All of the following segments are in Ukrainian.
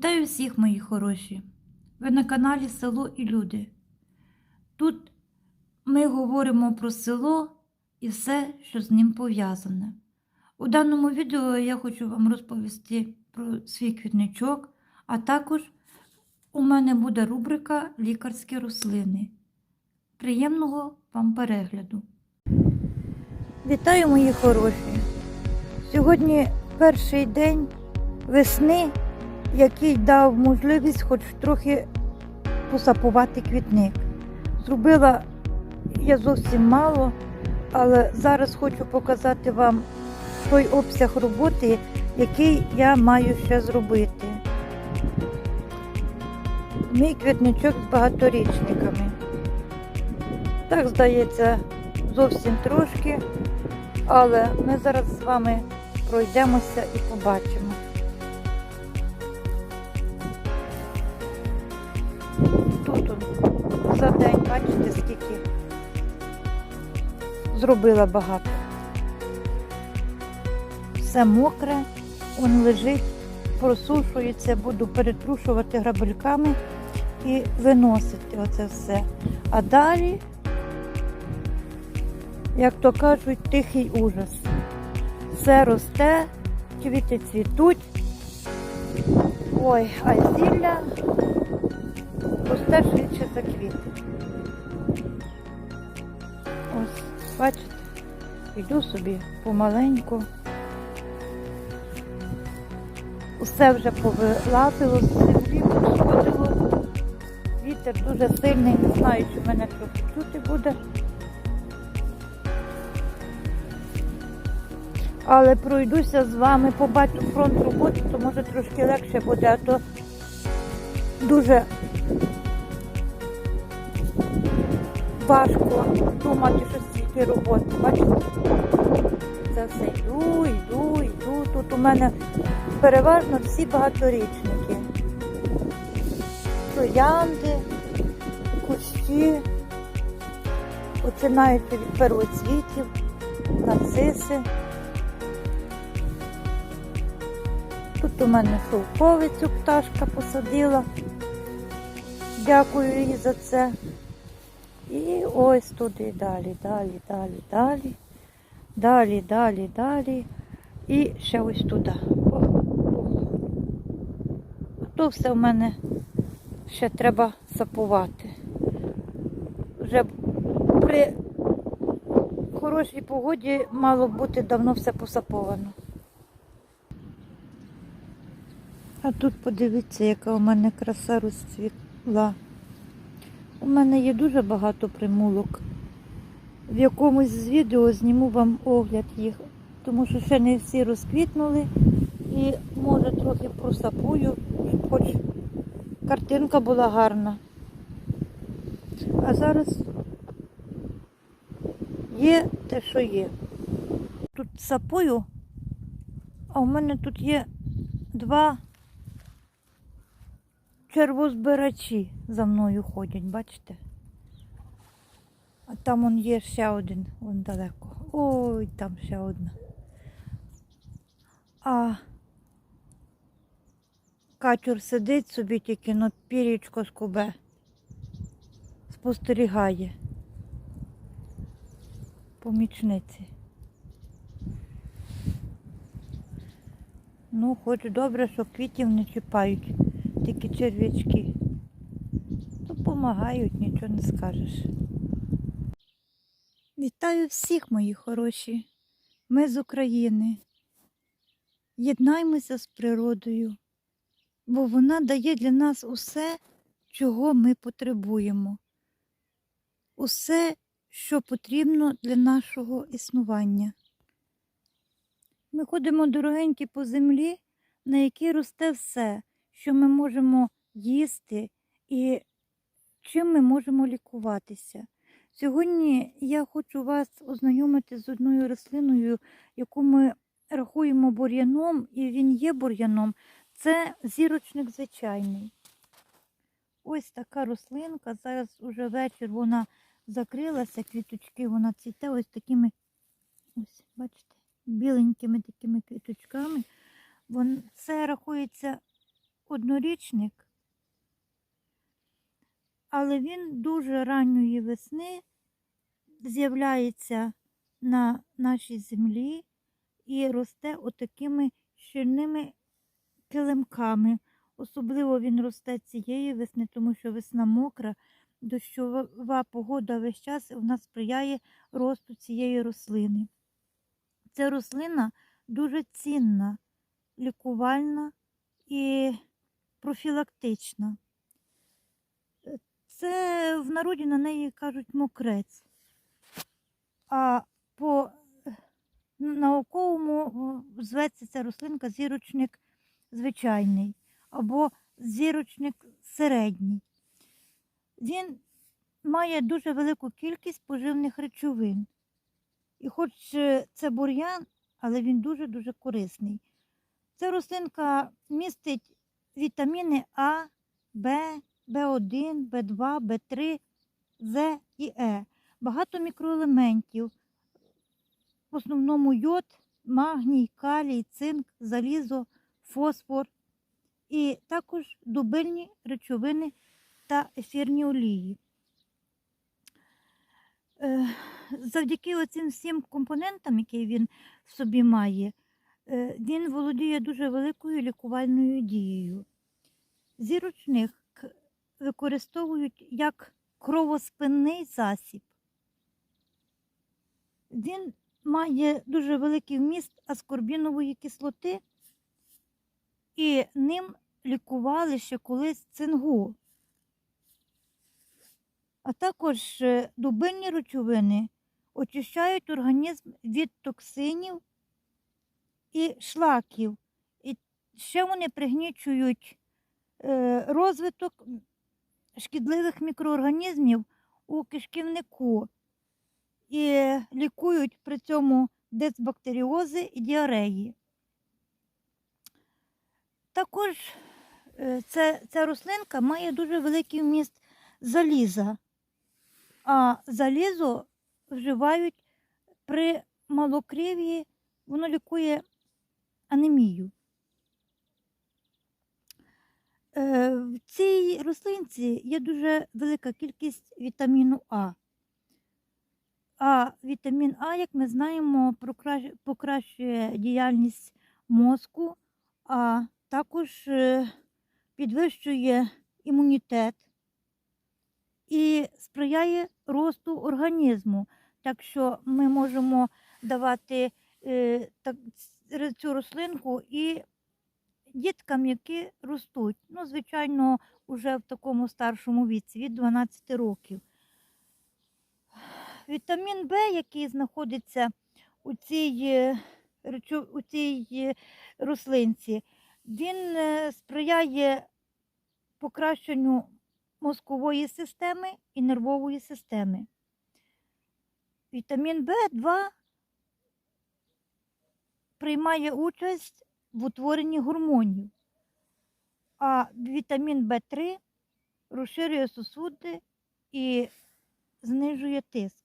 Вітаю всіх, мої хороші! Ви на каналі Село і Люди. Тут ми говоримо про село і все, що з ним пов'язане. У даному відео я хочу вам розповісти про свій квітничок, а також у мене буде рубрика Лікарські рослини. Приємного вам перегляду! Вітаю, мої хороші! Сьогодні перший день весни який дав можливість хоч трохи посапувати квітник. Зробила я зовсім мало, але зараз хочу показати вам той обсяг роботи, який я маю ще зробити. Мій квітничок з багаторічниками. Так, здається, зовсім трошки, але ми зараз з вами пройдемося і побачимо. Зробила багато. Все мокре, он лежить, просушується, буду перетрушувати грабельками і виносити оце все. А далі, як то кажуть, тихий ужас. Все росте, квіти цвітуть. Ой, а зілля росте швидше за квіти. Бачите, йду собі помаленьку. Усе вже повилазило з землі, посходило. Вітер дуже сильний, не знаю, чи мене трохи чути буде. Але пройдуся з вами, побачу фронт роботи, то може трошки легше буде, а то дуже важко думати, що стільки роботи. Бачите? Це все йду, йду, йду. Тут у мене переважно всі багаторічники. Троянди, кущі, починаючи від первоцвітів, нарциси. Тут у мене шовковицю пташка посадила. Дякую їй за це. І ось туди далі, далі, далі, далі, далі, далі, далі. І ще ось туди. О, все в мене ще треба сапувати. Вже при хорошій погоді мало бути давно все посаповано. А тут подивіться, яка у мене краса розцвітла. У мене є дуже багато примулок. В якомусь з відео зніму вам огляд їх, тому що ще не всі розквітнули і може трохи просапую, щоб хоч картинка була гарна. А зараз є те, що є. Тут сапою, а у мене тут є два червозбирачі за мною ходять, бачите? А там он є ще один, вон далеко. Ой, там ще одна. А качур сидить собі тільки на пірічко скубе. Спостерігає. Помічниці. Ну, хоч добре, що квітів не чіпають, тільки черв'ячки. Допомагають, нічого не скажеш. Вітаю всіх, мої хороші. Ми з України. Єднаймося з природою, бо вона дає для нас усе, чого ми потребуємо. Усе, що потрібно для нашого існування. Ми ходимо дорогенькі по землі, на якій росте все, що ми можемо їсти і чим ми можемо лікуватися. Сьогодні я хочу вас ознайомити з одною рослиною, яку ми рахуємо бур'яном, і він є бур'яном. Це зірочник звичайний. Ось така рослинка. Зараз уже вечір вона закрилася, квіточки, вона цвіте ось такими, ось, бачите, біленькими такими квіточками. Це рахується однорічник, але він дуже ранньої весни з'являється на нашій землі і росте отакими щільними килимками. Особливо він росте цієї весни, тому що весна мокра, дощова погода весь час вона сприяє росту цієї рослини. Ця рослина дуже цінна, лікувальна профілактична. Е, Це в народі на неї кажуть мокрець. А по е, науковому о, зветься ця рослинка зірочник звичайний або зірочник середній. Він має дуже велику кількість поживних речовин. І хоч е, це бур'ян, але він дуже-дуже корисний. Ця рослинка містить вітаміни А, Б, В1, В2, В3, З і Е. Багато мікроелементів, в основному йод, магній, калій, цинк, залізо, фосфор і також дубильні речовини та ефірні олії. Е, Завдяки оцим всім компонентам, які він в собі має, е, він володіє дуже великою лікувальною дією. Зірочник використовують як кровоспинний засіб. Він має дуже великий вміст аскорбінової кислоти, і ним лікували ще колись цингу. А також е, дубильні речовини очищають організм від токсинів і шлаків. І ще вони пригнічують розвиток шкідливих мікроорганізмів у кишківнику і лікують при цьому дисбактеріози і діареї. Також е, це, ця рослинка має дуже великий вміст заліза, а залізо вживають при малокрив'ї, воно лікує анемію. Е, В цій рослинці є дуже велика кількість вітаміну А. А вітамін А, як ми знаємо, покращує діяльність мозку, а також е, підвищує імунітет і сприяє росту організму. Так що ми можемо давати е, цю рослинку і діткам, які ростуть. Ну, звичайно, вже в такому старшому віці, від 12 років. Вітамін В, який знаходиться у цій, е, у цій е, рослинці, він е, сприяє покращенню мозкової системи і нервової системи. вітамін В2 приймає участь в утворенні гормонів, а вітамін В3 розширює сосуди і знижує тиск.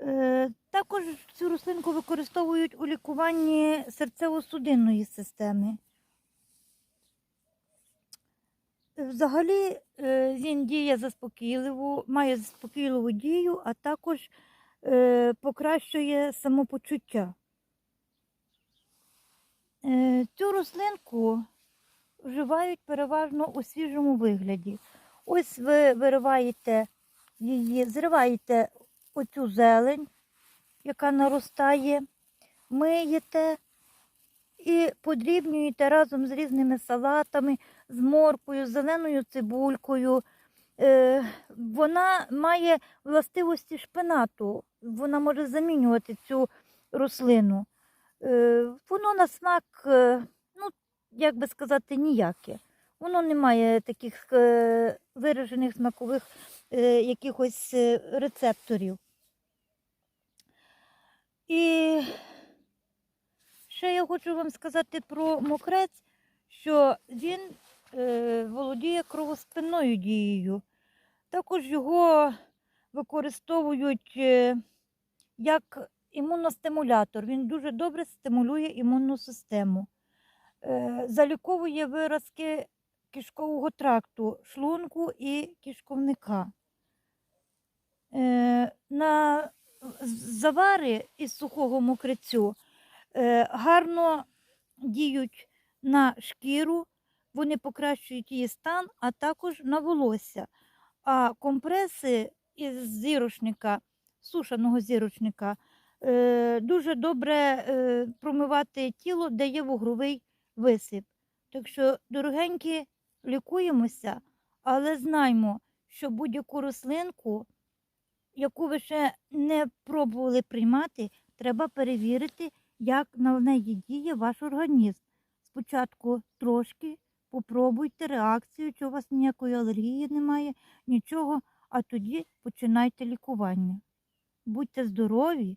Е, Також цю рослинку використовують у лікуванні серцево-судинної системи. Взагалі е, він діє заспокійливо, має заспокійливу дію, а також е, покращує самопочуття. Е, Цю рослинку вживають переважно у свіжому вигляді. Ось ви вириваєте її, зриваєте оцю зелень, яка наростає, миєте і подрібнюєте разом з різними салатами, з моркою, з зеленою цибулькою. Е, вона має властивості шпинату, вона може замінювати цю рослину. Е, воно на смак, е, ну, як би сказати, ніяке. Воно не має таких е, виражених смакових якихось рецепторів. І ще я хочу вам сказати про мокрець, що він володіє кровоспинною дією. Також його використовують як імуностимулятор. Він дуже добре стимулює імунну систему. Е, заліковує виразки кишкового тракту, шлунку і кишковника. Е, на завари із сухого мокрицю е, гарно діють на шкіру, вони покращують її стан, а також на волосся. А компреси із зірошника, сушеного зірошника, е, дуже добре е, промивати тіло, де є вугровий висип. Так що, дорогенькі, лікуємося, але знаймо, що будь-яку рослинку, яку ви ще не пробували приймати, треба перевірити, як на неї діє ваш організм. Спочатку трошки попробуйте реакцію, чи у вас ніякої алергії немає, нічого, а тоді починайте лікування. Будьте здорові